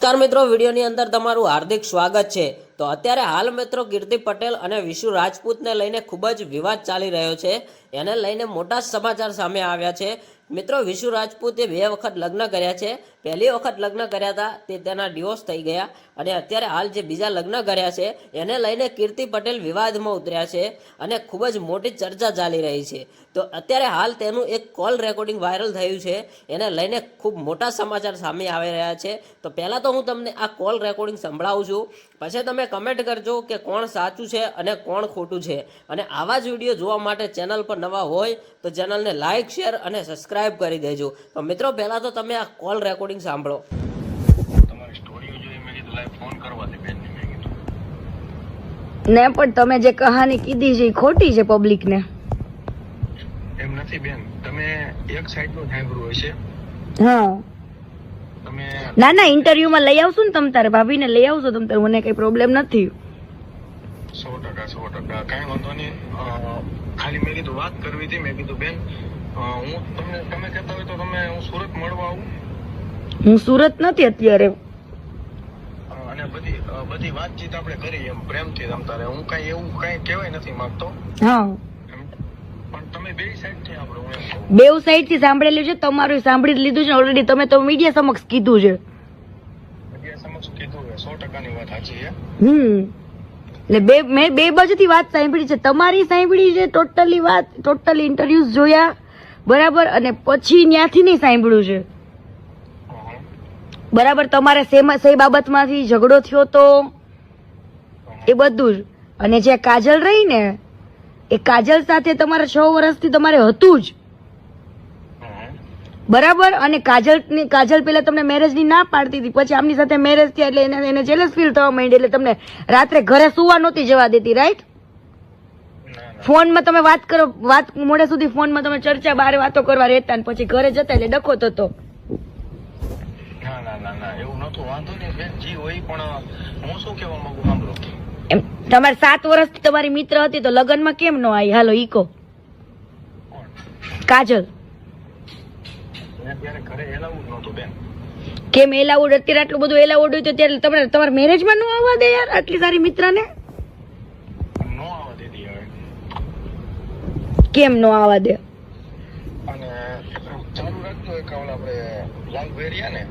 નમસ્કાર મિત્રો, વિડીયોની અંદર તમારું હાર્દિક સ્વાગત છે. તો અત્યારે હાલ મિત્રો, કીર્તિ પટેલ અને વિશુ રાજપૂતને લઈને ખૂબ જ વિવાદ ચાલી રહ્યો છે. એને લઈને મોટા સમાચાર સામે આવ્યા છે. મિત્રો, વિશુ રાજપૂતે બે વખત લગ્ન કર્યા છે. પહેલી વખત લગ્ન કર્યા હતા, તે તેના ડિવોર્સ થઈ ગયા અને અત્યારે હાલ જે બીજા લગ્ન કર્યા છે, એને લઈને કીર્તિ પટેલ વિવાદમાં ઉતર્યા છે અને ખૂબ જ મોટી ચર્ચા ચાલી રહી છે. તો અત્યારે હાલ તેનું એક કોલ રેકોર્ડિંગ વાયરલ થયું છે. એને લઈને ખૂબ મોટા સમાચાર સામે આવી રહ્યા છે. તો પહેલાં તો હું તમને આ કોલ રેકોર્ડિંગ સંભળાવું છું. પછી તમે કમેન્ટ કરજો કે કોણ સાચું છે અને કોણ ખોટું છે. અને આવા જ વીડિયો જોવા માટે ચેનલ પર નવા હોય તો ચેનલને લાઇક શેર અને સબસ્ક્રાઇબ કરી દેજો. તો મિત્રો પહેલાં તો તમે આ કોલ રેકોર્ડિંગ સાંભળો. તમારી સ્ટોરીઓ જોઈ મેં કીધું લાઈવ ફોન કરવા દે બેનને. મેં કીધું ને પણ તમે જે કહાની કીધી છે એ ખોટી છે પબ્લિકને એમ નથી બેન. તમે એક સાઈડનું સાંભળ્યું હશે? હા. તમે ના ના ઇન્ટરવ્યુમાં લઈ આવશું ને તમ તારે. ભાભીને લઈ આવશો તમ તારે. મને કઈ પ્રોબ્લેમ નથી. સો ટકા સો ટકા. કઈ વાંધો નહીં. ખાલી મેં કીધું વાત કરવી હતી. મેં કીધું બેન હું તમને તમે કહેતા હોય તો તમે હું સુરત મળવા આવું? હું સુરત નથી અત્યારે. અને બધી બધી વાતચીત આપણે કરી એમ પ્રેમથી તમ હું કાંઈ એવું કાંઈ કહેવાય નથી માંગતો. હા. બેવ સાઈડથી સાંભળેલું છે તમારું સાંભળી લીધું છે ઓલરેડી તમે તો મીડિયા સમક્ષ કીધું છે. મીડિયા સમક્ષ કીધું છે સો ટકાની વાત સાચી છે. હમ. એટલે બે મેં બે બાજુથી વાત સાંભળી છે તમારી સાંભળી છે ટોટલી વાત ટોટલી ઇન્ટરવ્યુઝ જોયા. બરાબર? અને પછી ત્યાંથી નહીં સાંભળ્યું છે. બરાબર તમારે સેમ સે બાબતમાંથી ઝઘડો થયો તો? એ બધું જ. અને જે કાજલ રહી ને એ કાજલ સાથે તમારે છ વર્ષથી તમારે હતું જ. બરાબર? અને કાજલ કાજલ પેલા તમને મેરેજની ના પાડતી હતી. પછી આમની સાથે મેરેજ થયા એટલે એને એને જેલસ ફીલ થવા માંડી એટલે તમને રાત્રે ઘરે સુવા નહોતી જવા દેતી રાઈટ ફોનમાં તમે વાત કરો વાત મોડે સુધી ફોનમાં તમે ચર્ચા બહાર વાતો કરવા રહેતા ને પછી ઘરે જતા એટલે ડખો થતો. તમારે સાત વર્ષથી તમારી મિત્ર હતી તો લગ્નમાં કેમ ન આવી? હાલો ઈકો. કાજલ. કેમ એલાઉડ? અત્યારે આટલું બધું એલાઉડ હોય તો ત્યારે તમારે તમારા મેરેજમાં ન આવવા દે યાર આટલી સારી મિત્રને નો આવવા દીધી હવે કેમ ન આવવા દે? અને ચાલુ રાખજો એક આપણે લાલ ભેરિયા ને